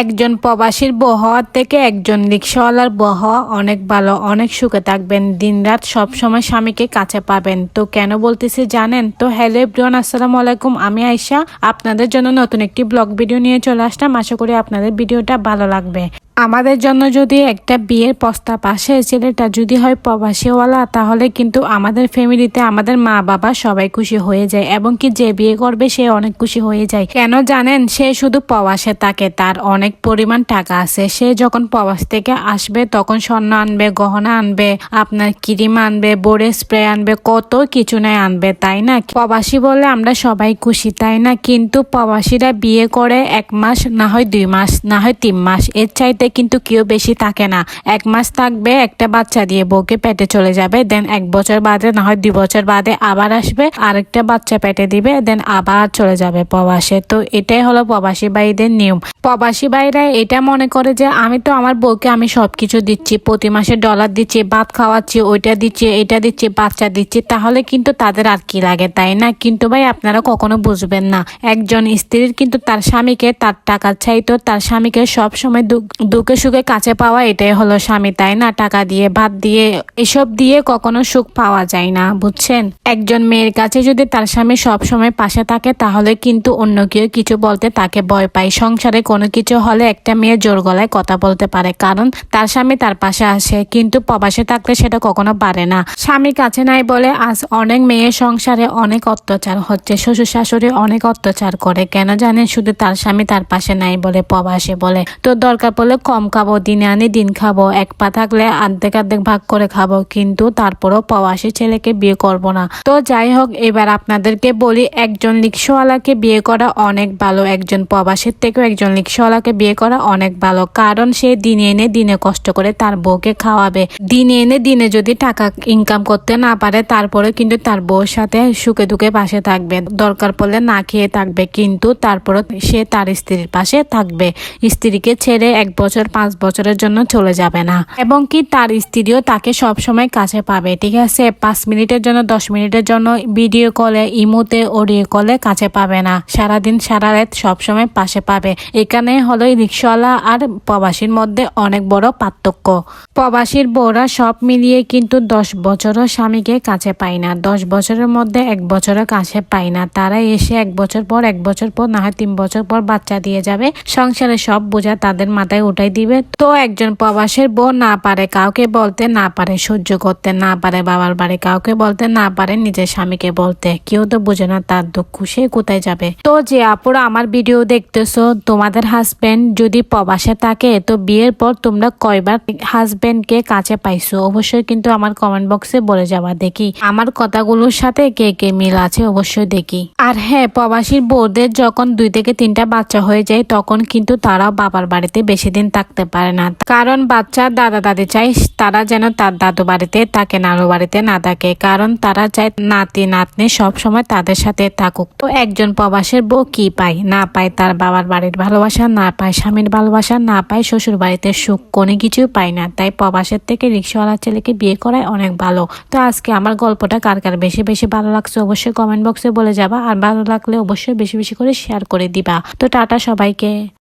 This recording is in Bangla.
একজন প্রবাসীর বউ হওয়ার থেকে একজন রিক্সাওয়ালার বউ হওয়া অনেক ভালো, অনেক সুখে থাকবেন। দিনরাত সবসময় স্বামীকে কাছে পাবেন। তো কেন বলতেছি জানেন? তো হ্যালো এভরিওয়ান, আসসালামু আলাইকুম। আমি আয়সা আপনাদের জন্য নতুন একটি ব্লগ ভিডিও নিয়ে চলে আসলাম। আশা করি আপনাদের ভিডিওটা ভালো লাগবে। আমাদের জন্য যদি একটা বিয়ের প্রস্তাব আসে, ছেলেটা যদি হয় প্রবাসীওয়ালা, তাহলে কিন্তু আমাদের ফ্যামিলিতে আমাদের মা বাবা সবাই খুশি হয়ে যায় এবং কি যে বিয়ে করবে সে অনেক খুশি হয়ে যায়। কেন জানেন? সে শুধু প্রবাসে থাকে, তার অনেক পরিমাণ টাকা আছে। সে যখন প্রবাস থেকে আসবে, তখন স্বর্ণ আনবে, গহনা আনবে, আপনার ক্রিম আনবে বোর্ডে স্প্রে আনবে, কত কিছু নাই আনবে, তাই না? প্রবাসী বলে আমরা সবাই খুশি, তাই না? কিন্তু প্রবাসীরা বিয়ে করে এক মাস, না হয় দুই মাস, না হয় তিন মাস। এর চাইতে কিন্তু কেউ বেশি থাকে না। এক মাস থাকবে, একটা বাচ্চা দিয়ে বউকে পেটে চলে যাবে, দেন এক বছর বাদে, না হয় দুই বছর বাদে আবার আসবে, আরেকটা বাচ্চা পেটে দিবে, দেন আবার চলে যাবে প্রবাসে। তো এটাই হলো প্রবাসী ভাইদের নিয়ম। প্রবাসী ভাইরা এটা মনে করে যে, আমি তো আমার বউকে আমি সবকিছু দিচ্ছি, প্রতি মাসে ডলার দিচ্ছি, ভাত খাওয়াচ্ছি, ওইটা দিচ্ছি, এটা দিচ্ছি, বাচ্চা দিচ্ছি। তাহলে কিন্তু তাদের আর কি লাগে, তাই না? কিন্তু ভাই, আপনারা কখনো বুঝবেন না। একজন স্ত্রীর কিন্তু তার স্বামীকে তার টাকা চাইতো, তার স্বামীকে সব সময় দুঃখে সুখে কাছে পাওয়া এটাই হলো স্বামী, তাই না? টাকা দিয়ে, ভাত দিয়ে, এসব দিয়ে কখনো সুখ পাওয়া যায় না, বুঝছেন? একজন মেয়ের কাছে যদি তার স্বামী সব সময় পাশে থাকে, তাহলে কিন্তু অন্য কেউ কিছু বলতে তাকে ভয় পায়। সংসারে কোনো কিছু হলে একটা মেয়ে জোর গলায় কথা বলতে পারে, কারণ তার স্বামী তার পাশে আসে, কিন্তু প্রবাসে থাকলে সেটা কখনো পারে না। স্বামী কাছে নাই বলে আজ অনেক মেয়ে সংসারে অনেক অত্যাচার হচ্ছে, শ্বশুর শাশুড়ি অনেক অত্যাচার করে, কেন জানেন? শুধু তার স্বামী তার পাশে নাই বলে, প্রবাসে বলে। তো দরকার পড়লে কম খাব, দিনে আনি দিন খাব, এক পা থাকলে অর্ধেক অর্ধেক ভাগ করে খাব, কিন্তু তারপরও প্রবাসী ছেলেকে বিয়ে করব না। তো যাই হোক, এবার আপনাদেরকে বলি, একজন রিক্সাওয়ালাকে বিয়ে করা অনেক ভালো, একজন প্রবাসীর থেকেও একজন রিক্সাওয়ালাকে বিয়ে করা অনেক ভালো, কারণ সে দিনে এনে দিনে কষ্ট করে তার বউকে খাওয়াবে। দিনে এনে দিনে যদি টাকা ইনকাম করতে না পারে, তারপরে কিন্তু তার বউর সাথে সুখে দুঃখে পাশে থাকবে, দরকার পড়লে না খেয়ে থাকবে, কিন্তু তারপরে সে তার স্ত্রীর পাশে থাকবে। স্ত্রীকে ছেড়ে এক বছর পাঁচ বছরের জন্য চলে যাবে না। এবং কি তার স্ত্রীও তাকে সব সময় কাছে পাবে, ঠিক আছে? পাঁচ মিনিটের জন্য, দশ মিনিটের জন্য ভিডিও কলে ইমোতে অডিও কলে কাছে পাবে না। সারাদিন, সারা রাত সবসময় পাশে পাবে। এখানে হলো রিক্সাওয়ালা আর প্রবাসীর মধ্যে অনেক বড় পার্থক্য। প্রবাসীর বউরা সব মিলিয়ে কিন্তু দশ বছরও স্বামীকে কাছে পায় না। দশ বছরের মধ্যে এক বছরও কাছে পায় না। তারা এসে এক বছর পর, এক বছর পর, না হয় তিন বছর পর বাচ্চা দিয়ে যাবে। সংসারে সব বোঝা তাদের মাথায় উঠাই দিবে। তো একজন প্রবাসের বউ না পারে কাউকে বলতে না পারে, সহ্য করতে না পারে, বাবার বাড়ি কাউকে বলতে না পারে, নিজের স্বামীকে বলতে। কেউ তো বোঝে না তার দুঃখ, সে কোথায় যাবে? তো যে আপুরা আমার ভিডিও দেখতেছো, তোমাদের হাজবেন্ড যদি প্রবাসে থাকে, তো বিয়ের পর তোমরা কয়বার হাজবেন্ডকে কাছে পাইছো? অবশ্যই কিন্তু আমার কমেন্ট বক্সে বলে যাবা, দেখি। আমার কথাগুলোর সাথে কে কে মিল আছে, অবশ্যই দেখি। আর হ্যাঁ প্রবাসীর বউদের যখন দুই থেকে তিনটা বাচ্চা হয়ে যায়, তখন কিন্তু তারাও বাবার বাড়িতে বেশি দিন থাকতে পারে না। কারণ বাচ্চা দাদা দাদি চাই, তারা যেন তার দাদু বাড়িতে থাকে, নানু বাড়িতে না থাকে। কারণ তারা চায় নাতি, নাতনি সব সময় তাদের সাথে থাকুক। তো একজন প্রবাসের বউ কি পায়? না পায় তার বাবার বাড়ির ভালোবাসা, না পায় স্বামীর ভালোবাসা, না পায় শ্বশুর বাড়িতে সুখ, কোনো কিছুই পায় না। তাই প্রবাসের থেকে রিক্সাওয়ালা ছেলেকে বিয়ে করায় অনেক ভালো। তো আজকে আমার গল্পটা কার কার বেশি বেশি ভালো লাগছে অবশ্যই কমেন্ট বক্সে বলে যাবা। আর ভালো লাগলে অবশ্যই বেশি বেশি করে শেয়ার করে দিবা। তো টাটা সবাইকে।